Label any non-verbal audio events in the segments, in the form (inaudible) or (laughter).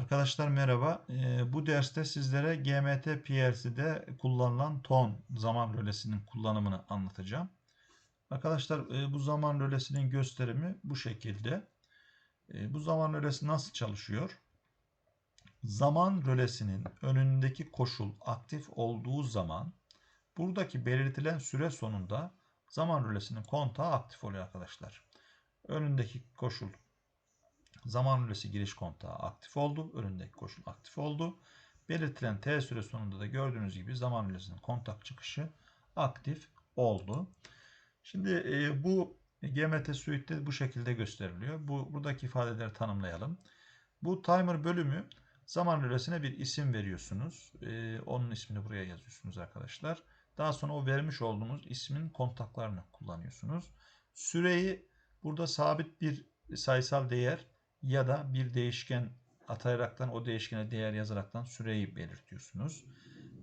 Arkadaşlar merhaba. Ee, bu derste sizlere GMT PLC'de kullanılan ton zaman rölesinin kullanımını anlatacağım. Arkadaşlar e, bu zaman rölesinin gösterimi bu şekilde. E, bu zaman rölesi nasıl çalışıyor? Zaman rölesinin önündeki koşul aktif olduğu zaman buradaki belirtilen süre sonunda zaman rölesinin kontağı aktif oluyor arkadaşlar. Önündeki koşul Zaman rölesi giriş kontağı aktif oldu. Önündeki koşul aktif oldu. Belirtilen T süre sonunda da gördüğünüz gibi zaman rölesinin kontak çıkışı aktif oldu. Şimdi e, bu GMT Suite'de bu şekilde gösteriliyor. Bu buradaki ifadeleri tanımlayalım. Bu timer bölümü zaman rölesine bir isim veriyorsunuz. E, onun ismini buraya yazıyorsunuz arkadaşlar. Daha sonra o vermiş olduğunuz ismin kontaklarını kullanıyorsunuz. Süreyi burada sabit bir sayısal değer ya da bir değişken atayaraktan o değişkene değer yazaraktan süreyi belirtiyorsunuz.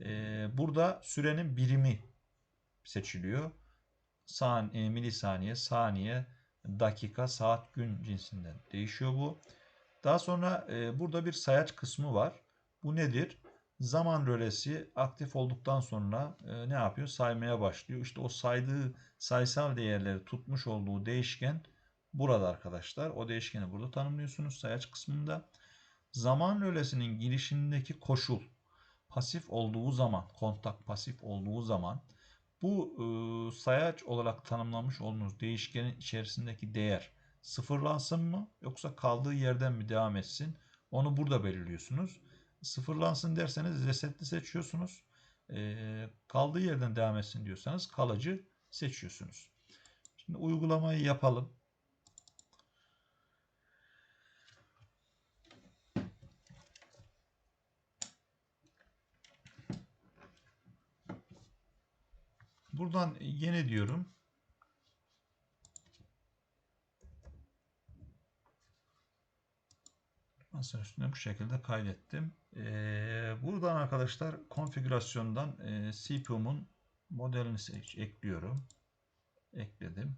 Ee, burada sürenin birimi seçiliyor. San, e, milisaniye, saniye, dakika, saat, gün cinsinden değişiyor bu. Daha sonra e, burada bir sayaç kısmı var. Bu nedir? Zaman rölesi aktif olduktan sonra e, ne yapıyor? Saymaya başlıyor. İşte o saydığı sayısal değerleri tutmuş olduğu değişken burada arkadaşlar. O değişkeni burada tanımlıyorsunuz sayaç kısmında. Zaman rölesinin girişindeki koşul pasif olduğu zaman, kontak pasif olduğu zaman bu e, sayaç olarak tanımlamış olduğunuz değişkenin içerisindeki değer sıfırlansın mı yoksa kaldığı yerden mi devam etsin? Onu burada belirliyorsunuz. Sıfırlansın derseniz resetli seçiyorsunuz. E, kaldığı yerden devam etsin diyorsanız kalıcı seçiyorsunuz. Şimdi uygulamayı yapalım. Buradan yeni diyorum. Masa üstüne bu şekilde kaydettim. Ee, buradan arkadaşlar konfigürasyondan e, CPU'mun modelini seç, ekliyorum. Ekledim.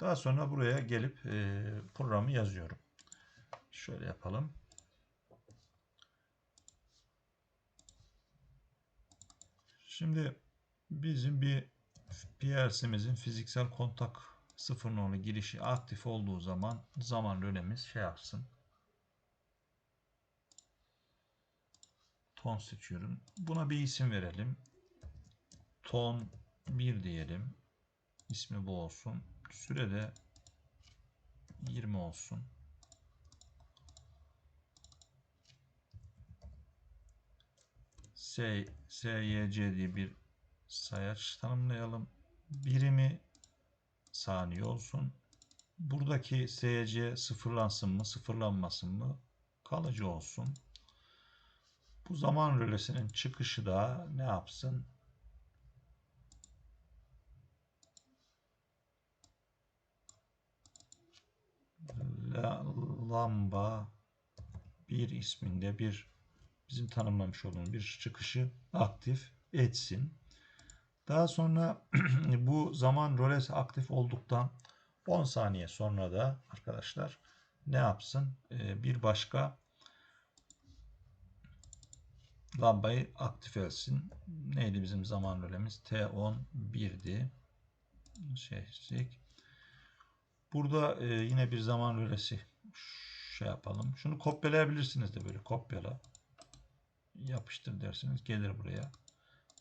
Daha sonra buraya gelip e, programı yazıyorum. Şöyle yapalım. Şimdi bizim bir PLC'mizin fiziksel kontak sıfır nolu girişi aktif olduğu zaman zaman rölemiz şey yapsın. Ton seçiyorum. Buna bir isim verelim. Ton 1 diyelim. İsmi bu olsun. Sürede 20 olsun. S, SYC diye bir sayaç tanımlayalım. Birimi saniye olsun. Buradaki SYC sıfırlansın mı, sıfırlanmasın mı? Kalıcı olsun. Bu zaman rölesinin çıkışı da ne yapsın? La, lamba bir isminde bir bizim tanımlamış olduğumuz bir çıkışı aktif etsin. Daha sonra (clears throat) bu zaman rölesi aktif olduktan 10 saniye sonra da arkadaşlar ne yapsın? Ee, bir başka lambayı aktif etsin. Neydi bizim zaman rölemiz? T10 1'di. Şey, Burada e, yine bir zaman rölesi şey yapalım. Şunu kopyalayabilirsiniz de böyle kopyala yapıştır dersiniz gelir buraya.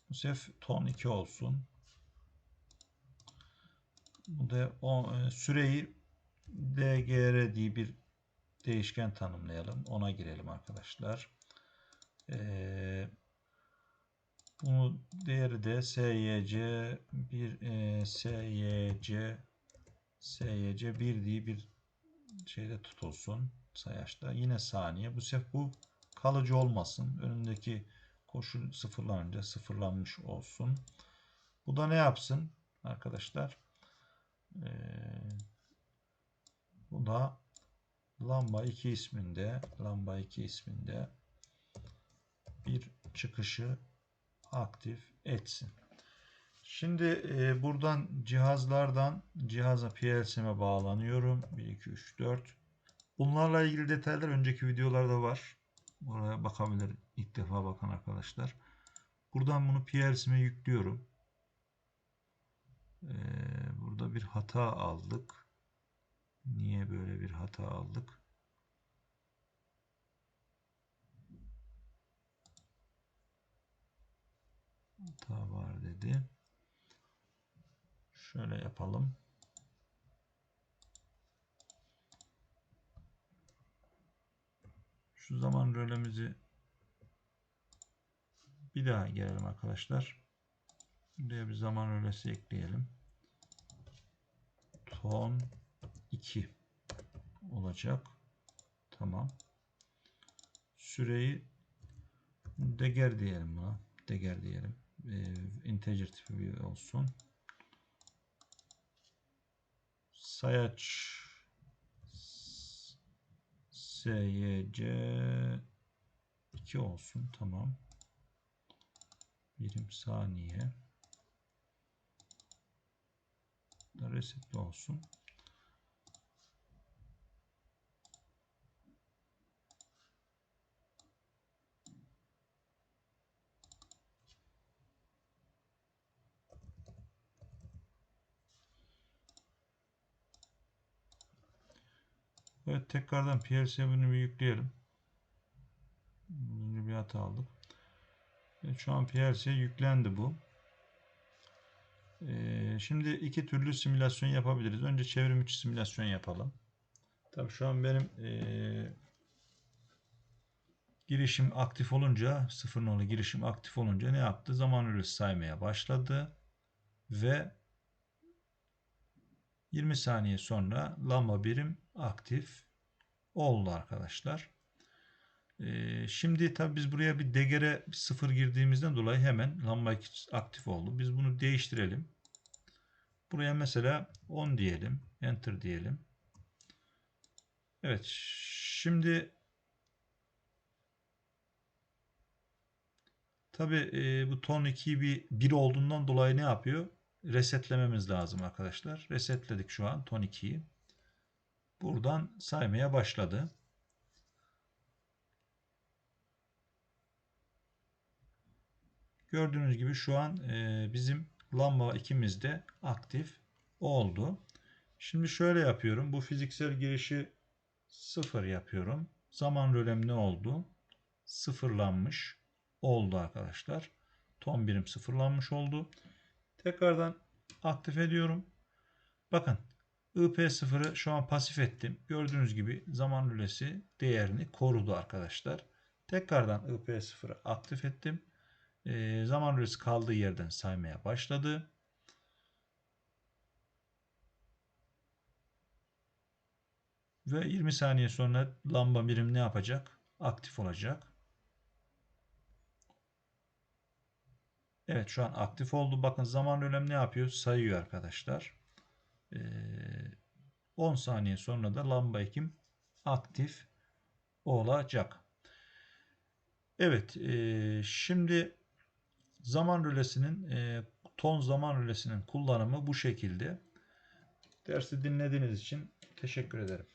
Bu sefer ton 2 olsun. Bu da o, e, süreyi dgr diye bir değişken tanımlayalım. Ona girelim arkadaşlar. Ee, bunu değeri de syc bir e, syc syc 1 diye bir şeyde tutulsun sayaçta. Yine saniye. Bu sefer bu kalıcı olmasın. Önündeki koşul sıfırlanınca sıfırlanmış olsun. Bu da ne yapsın arkadaşlar? Ee, bu da lamba 2 isminde lamba 2 isminde bir çıkışı aktif etsin. Şimdi e, buradan cihazlardan cihaza PLC'me bağlanıyorum. 1, 2, 3, 4. Bunlarla ilgili detaylar önceki videolarda var. Oraya bakabilir ilk defa bakan arkadaşlar. Buradan bunu PLC'me yüklüyorum. Ee, burada bir hata aldık. Niye böyle bir hata aldık? Hata var dedi. Şöyle yapalım. Şu zaman rölemizi bir daha gelelim arkadaşlar. Buraya bir zaman rölesi ekleyelim. Ton 2 olacak. Tamam. Süreyi deger diyelim buna. Deger diyelim. Ee, integer tipi bir olsun. Sayaç SYC 2 olsun. Tamam. Birim saniye. Da resetli olsun. Evet tekrardan PL7'ü bir yükleyelim. Önce bir hata aldık. Evet, şu an PLC yüklendi bu. Ee, şimdi iki türlü simülasyon yapabiliriz. Önce çevrim içi simülasyon yapalım. Tabii şu an benim ee, girişim aktif olunca sıfır nolu girişim aktif olunca ne yaptı? Zaman ölçüsü saymaya başladı ve 20 saniye sonra lamba birim aktif oldu arkadaşlar. Ee, şimdi tabi biz buraya bir degere sıfır girdiğimizden dolayı hemen lamba aktif oldu. Biz bunu değiştirelim. Buraya mesela 10 diyelim. Enter diyelim. Evet. Şimdi tabi e, bu ton 2 bir 1 olduğundan dolayı ne yapıyor? Resetlememiz lazım arkadaşlar. Resetledik şu an ton 2'yi. Buradan saymaya başladı. Gördüğünüz gibi şu an e, bizim lamba ikimiz de aktif oldu. Şimdi şöyle yapıyorum. Bu fiziksel girişi sıfır yapıyorum. Zaman rölem ne oldu? Sıfırlanmış oldu arkadaşlar. Ton birim sıfırlanmış oldu. Tekrardan aktif ediyorum. Bakın IP0'ı şu an pasif ettim. Gördüğünüz gibi zaman rölesi değerini korudu arkadaşlar. Tekrardan IP0'ı aktif ettim. E, zaman rölesi kaldığı yerden saymaya başladı. Ve 20 saniye sonra lamba birim ne yapacak? Aktif olacak. Evet şu an aktif oldu. Bakın zaman rölem ne yapıyor? Sayıyor arkadaşlar. Ee, 10 saniye sonra da lamba ekim aktif olacak. Evet e, şimdi zaman rölesinin e, ton zaman rölesinin kullanımı bu şekilde. Dersi dinlediğiniz için teşekkür ederim.